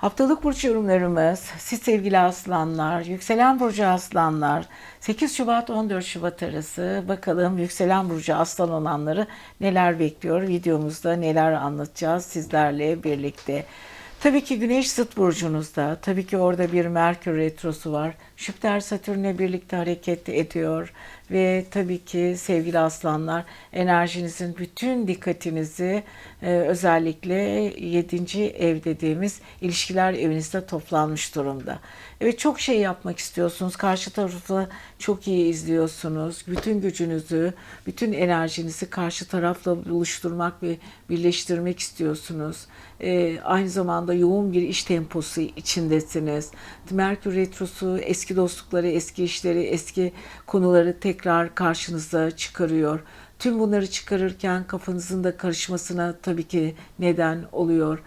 Haftalık burç yorumlarımız, siz sevgili aslanlar, yükselen burcu aslanlar, 8 Şubat 14 Şubat arası bakalım yükselen burcu aslan olanları neler bekliyor videomuzda neler anlatacağız sizlerle birlikte. Tabii ki Güneş zıt burcunuzda, tabii ki orada bir Merkür retrosu var. Jüpiter Satürn'le birlikte hareket ediyor ve tabii ki sevgili aslanlar enerjinizin bütün dikkatinizi e, özellikle 7. ev dediğimiz ilişkiler evinizde toplanmış durumda. Evet çok şey yapmak istiyorsunuz. Karşı tarafı çok iyi izliyorsunuz. Bütün gücünüzü, bütün enerjinizi karşı tarafla buluşturmak ve birleştirmek istiyorsunuz. Ee, aynı zamanda yoğun bir iş temposu içindesiniz. Merkür Retrosu eski dostlukları, eski işleri, eski konuları tekrar karşınıza çıkarıyor. Tüm bunları çıkarırken kafanızın da karışmasına tabii ki neden oluyor.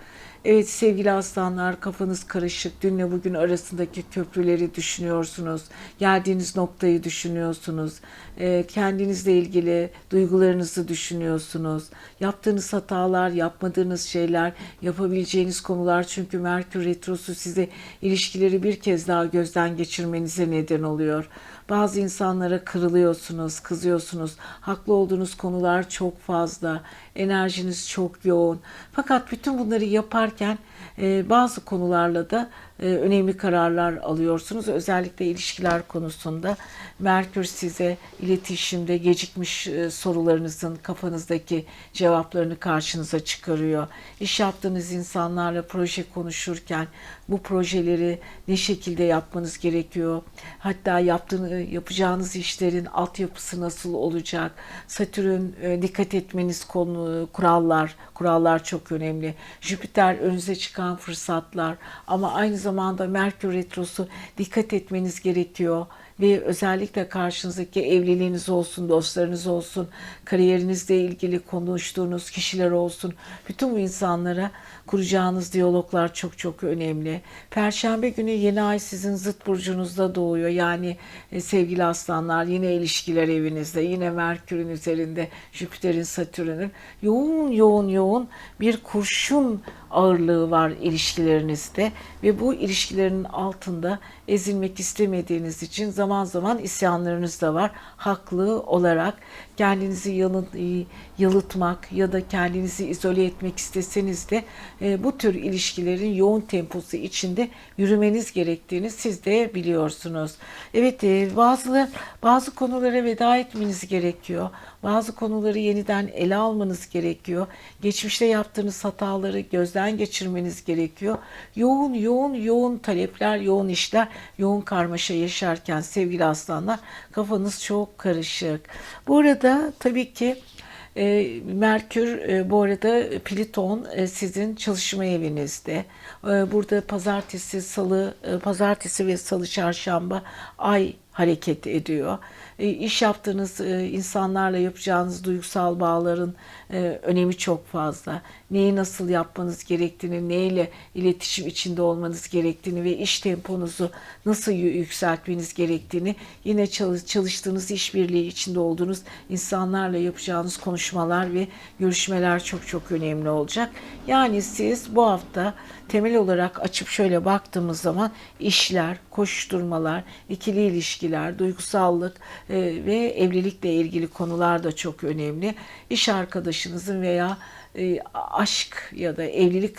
Evet sevgili aslanlar kafanız karışık. Dünle bugün arasındaki köprüleri düşünüyorsunuz. Geldiğiniz noktayı düşünüyorsunuz. Ee, kendinizle ilgili duygularınızı düşünüyorsunuz. Yaptığınız hatalar, yapmadığınız şeyler, yapabileceğiniz konular. Çünkü Merkür Retrosu size ilişkileri bir kez daha gözden geçirmenize neden oluyor. Bazı insanlara kırılıyorsunuz, kızıyorsunuz. Haklı olduğunuz konular çok fazla. Enerjiniz çok yoğun. Fakat bütün bunları yaparken e, bazı konularla da e, önemli kararlar alıyorsunuz. Özellikle ilişkiler konusunda Merkür size iletişimde gecikmiş e, sorularınızın kafanızdaki cevaplarını karşınıza çıkarıyor. İş yaptığınız insanlarla proje konuşurken bu projeleri ne şekilde yapmanız gerekiyor? Hatta yaptığını, yapacağınız işlerin altyapısı nasıl olacak? Satürn e, dikkat etmeniz konu kurallar, kurallar çok önemli. Jüpiter önünüze çıkan fırsatlar ama aynı zamanda Merkür retrosu dikkat etmeniz gerekiyor ve özellikle karşınızdaki evliliğiniz olsun, dostlarınız olsun, kariyerinizle ilgili konuştuğunuz kişiler olsun. Bütün bu insanlara kuracağınız diyaloglar çok çok önemli. Perşembe günü yeni ay sizin zıt burcunuzda doğuyor. Yani e, sevgili aslanlar yine ilişkiler evinizde, yine Merkür'ün üzerinde, Jüpiter'in, Satürn'ün yoğun yoğun yoğun bir kurşun ağırlığı var ilişkilerinizde ve bu ilişkilerin altında ezilmek istemediğiniz için zaman zaman isyanlarınız da var. Haklı olarak kendinizi yalı- yalıtmak ya da kendinizi izole etmek isteseniz de e, bu tür ilişkilerin yoğun temposu içinde yürümeniz gerektiğini siz de biliyorsunuz. Evet e, bazı bazı konulara veda etmeniz gerekiyor. Bazı konuları yeniden ele almanız gerekiyor. Geçmişte yaptığınız hataları gözden geçirmeniz gerekiyor. Yoğun yoğun yoğun talepler, yoğun işler, yoğun karmaşa yaşarken sevgili aslanlar kafanız çok karışık. Bu arada tabii ki e, Merkür e, bu arada Pliton e, sizin çalışma evinizde. E, burada pazartesi, salı, e, pazartesi ve salı, çarşamba ay hareket ediyor. E, iş yaptığınız e, insanlarla yapacağınız duygusal bağların e, önemi çok fazla. Neyi nasıl yapmanız gerektiğini, neyle iletişim içinde olmanız gerektiğini ve iş temponuzu nasıl yü- yükseltmeniz gerektiğini yine çalış- çalıştığınız işbirliği içinde olduğunuz insanlarla yapacağınız konuşmalar ve görüşmeler çok çok önemli olacak. Yani siz bu hafta temel olarak açıp şöyle baktığımız zaman işler, koşturmalar, ikili ilişkiler, duygusallık e, ve evlilikle ilgili konular da çok önemli. İş arkadaşınızın veya e, aşk ya da evlilik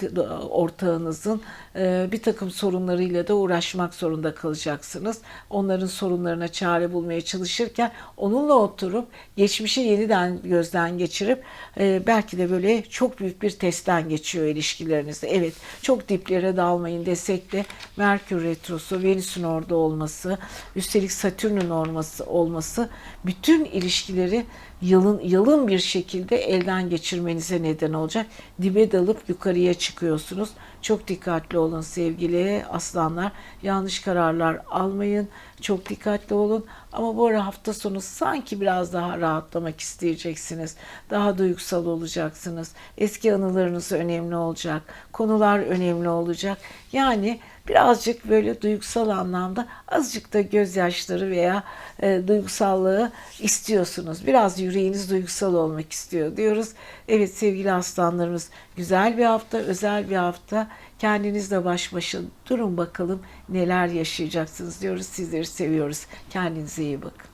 ortağınızın e, bir takım sorunlarıyla da uğraşmak zorunda kalacaksınız. Onların sorunlarına çare bulmaya çalışırken onunla oturup geçmişi yeniden gözden geçirip e, belki de böyle çok büyük bir testten geçiyor ilişkilerinizde. Evet çok diplere dalmayın desek de Merkür Retrosu, Venüs'ün orada olması, üstelik Satürn'ün olması, olması bütün ilişkileri yalın, yalın bir şekilde elden geçirmenize neden olacak. Dibe dalıp yukarıya çıkıyorsunuz. Çok dikkatli olun sevgili aslanlar. Yanlış kararlar almayın. Çok dikkatli olun. Ama bu ara hafta sonu sanki biraz daha rahatlamak isteyeceksiniz. Daha duygusal olacaksınız. Eski anılarınız önemli olacak. Konular önemli olacak. Yani birazcık böyle duygusal anlamda azıcık da gözyaşları veya e, duygusallığı istiyorsunuz. Biraz yüreğiniz duygusal olmak istiyor diyoruz. Evet sevgili aslanlarımız güzel bir hafta, özel bir hafta. Kendinizle baş başa durun bakalım neler yaşayacaksınız diyoruz. Sizleri seviyoruz. Kendinize iyi bakın.